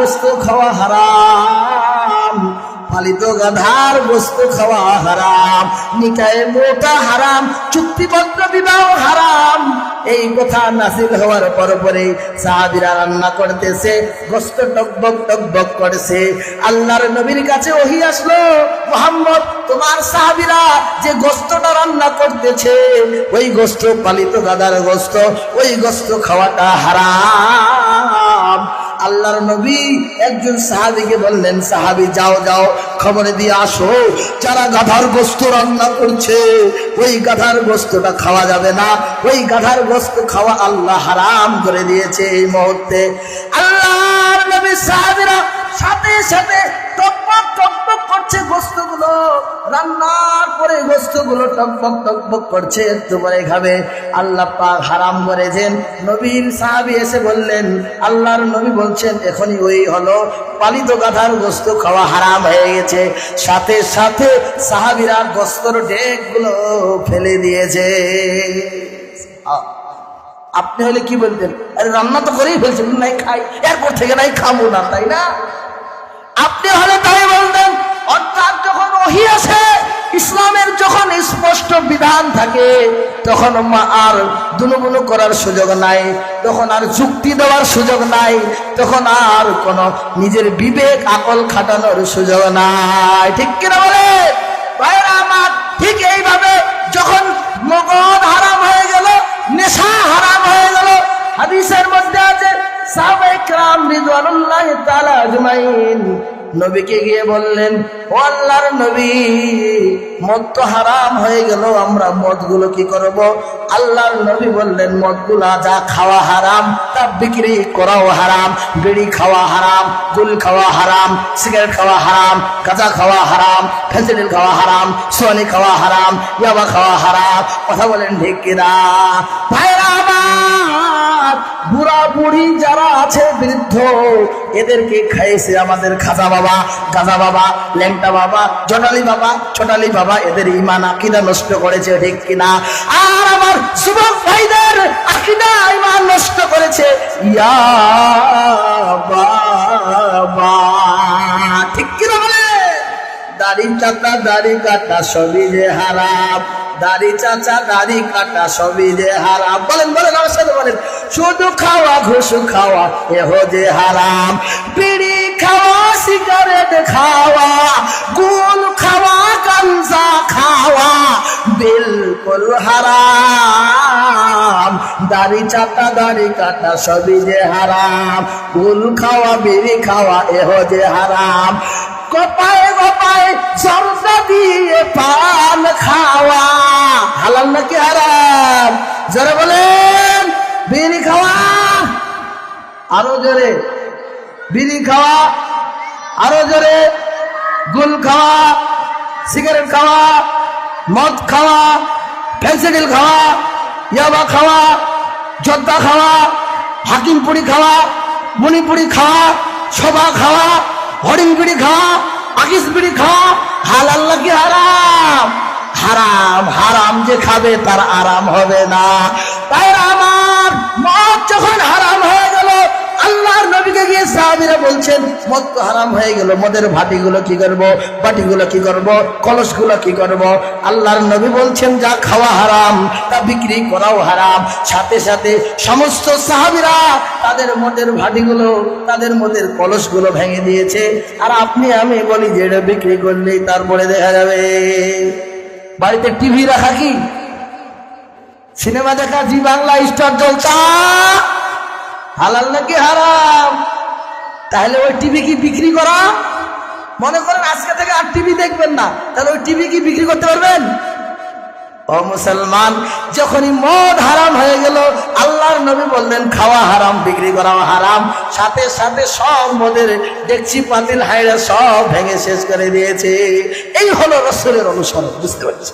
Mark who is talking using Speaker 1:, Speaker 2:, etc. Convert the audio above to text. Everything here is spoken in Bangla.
Speaker 1: গোস্ত খাওয়া হারাম, পালিত গাধার গোস্ত খাওয়া হারাম, নিকায়ে মোটা হারাম চুক্তিপত্র বিবাহ হারাম। এই কথা নাসিল হওয়ার পর পরে সাহাবিরা রান্না করতেছে, গোস্ত টকবক টকবক করছে। আল্লাহর নবীর কাছে ওহি আসলো, মোহাম্মদ, তোমার সাহাবিরা যে গোস্তটা রান্না করতেছে, ওই গোস্ত পালিত গাদার গোস্ত, ওই গোস্ত খাওয়াটা হারাম। আল্লাহর নবী একজন সাহাবিকে বললেন, সাহাবি, যাও যাও, খবরে দিয়ে আসো। যারা গাধার গোস্ত রান্না করছে, ওই গাধার গোস্তটা খাওয়া যাবে না। ওই গাধার গোস্ত খাওয়া আল্লাহ হারাম করে দিয়েছে এই মুহূর্তে। আল্লাহ নবী সাহাবিরা সাথে সাথে করছে গোস্তগুলো রান্নার পরে গোস্তগুলো টকবক টকবক করছে একটু খাবে। আল্লাহ পাক হারাম করেছেন। নবীর সাহাবি এসে বললেন, আল্লাহর নবী বলছেন, এখনই ওই হলো পালিত গাধার গোস্ত খাওয়া হারাম হয়ে গেছে। সাথে সাথে সাহাবিরা গোস্তর ডেকগুলো ফেলে দিয়েছে। আপনি হলে কি বলতেন আরে রান্না তো করেই ফেলছেন নাই খাই। এরপর থেকে নাই খাব না, তাই না? আছে ইসলামের যখন স্পষ্ট বিধান থাকে, তখন আর করার সুযোগ নাই, তখন আর যুক্তি দেওয়ার সুযোগ নাই, তখন আর নিজের বিবেক আকল খাটানোর সুযোগ নাই। ঠিক কিনা বলে? আমার ঠিক এইভাবে যখন মগদ হারাম হয়ে গেল, নেশা হারাম হয়ে গেল, হাদিসের মধ্যে আছে সাবেক রাম নবীকে গিয়ে বললেন, ও আল্লাহর নবী, মদ তো হারাম হয়ে গেল, আমরা মদগুলো কি করব? আল্লাহর নবী বললেন, মদগুলা যা খাওয়া হারাম, তা বিক্রি করাও হারাম, বিড়ি খাওয়া হারাম, গুল খাওয়া হারাম, সিগারেট খাওয়া হারাম, গাঁজা খাওয়া হারাম, ফেন্সিডিল খাওয়া হারাম, সোয়ানি খাওয়া হারাম, ইয়াবা খাওয়া হারাম। কথা বলেন ভাইরা আমার বুড়া যারা আছে বৃদ্ধ, এদেরকে খাইছে আমাদের খাজা বাবা, গাজা বাবা, ল্যাংটা বাবা, জটালি বাবা, ছোটালি বাবা, এদের ইমান আকিদা নষ্ট করেছে, ঠিক কিনা? আর আমার যুবক ভাইদের আকিদা ইমান নষ্ট করেছে। ইয়া বাবা, ঠিক কিনা বলে? দাড়ি চাটা দাড়ি কাটা, সবই যে হারাম। দাড়ি চাচা, দাড়ি কাটা, সবই যে হারাম। বলেন বলেন, আমার সাথে বলেন। শুধু খাওয়া, ঘুষু খাওয়া, এহ যে হারাম। বিড়ি খাওয়া, সিগারেট খাওয়া, গুল খাওয়া, গাঞ্জা খাওয়া, বিলকুল হারাম। দাড়ি চাটা দাড়ি কাটা, সবই যে হারাম। গুল খাওয়া, বিড়ি খাওয়া, এহ যে হারাম। গোপায় গোপায় জর্দা দিয়ে পান খাওয়া। হালাল নাকি হারাম? জোরে বলেন, বিড়ি খাওয়া? আরও জোরে। বিড়ি খাওয়া? আরও জোরে। গুল খাওয়া? সিগারেট খাওয়া? মদ খাওয়া? ফেন্সিডিল খাওয়া? ইয়াবা খাওয়া? জর্দা খাওয়া? হাকিমপুরি খাওয়া? মণিপুরি খাওয়া? সভা খাওয়া? হরিণ বিড়ি খা, আকিস বিড়ি খাও হালাল নাকি হারাম? হারাম হারাম যে খাবে তার আরাম হবে না। তাই আমার মদ যখন হারাম হয়ে আল্লাহর নবীকে গিয়ে সাহাবীরা বলছেন, মদ তো হারাম হয়ে গেল, মদের ভাটিগুলো কি করব, বাটিগুলো কি করব, কলসগুলো কি করব? আল্লাহর নবী বলছেন, যা খাওয়া হারাম, তা বিক্রি করাও হারাম। সাথে সাথে সমস্ত সাহাবীরা তাদের মদের ভাটিগুলো, তাদের মদের কলসগুলো ভেঙে দিয়েছে। আর আপনি, আমি বলি যে এটা বিক্রি করলেই তারপরে দেখা যাবে। বাড়িতে টিভি রাখা কি? সিনেমা দেখা, জি বাংলা, স্টার জলসা। হালাল নাকি হারাম? তাহলে ওই টিভি কি বিক্রি করা? মনে করেন আজকে থেকে আর টিভি দেখবেন না, তাহলে ওই টিভি কি বিক্রি করতে পারবেন? ও মুসলমান, যখনই মদ হারাম হয়ে গেল, আল্লাহর নবী বললেন, খাওয়া হারাম, বিক্রি করা হারাম। সাথে সাথে সব মদের ডেকচি, পাতিল হাইরা সব ভেঙে শেষ করে দিয়েছে। এই হলো রসুলের অনুসরণ, বুঝতে পারছি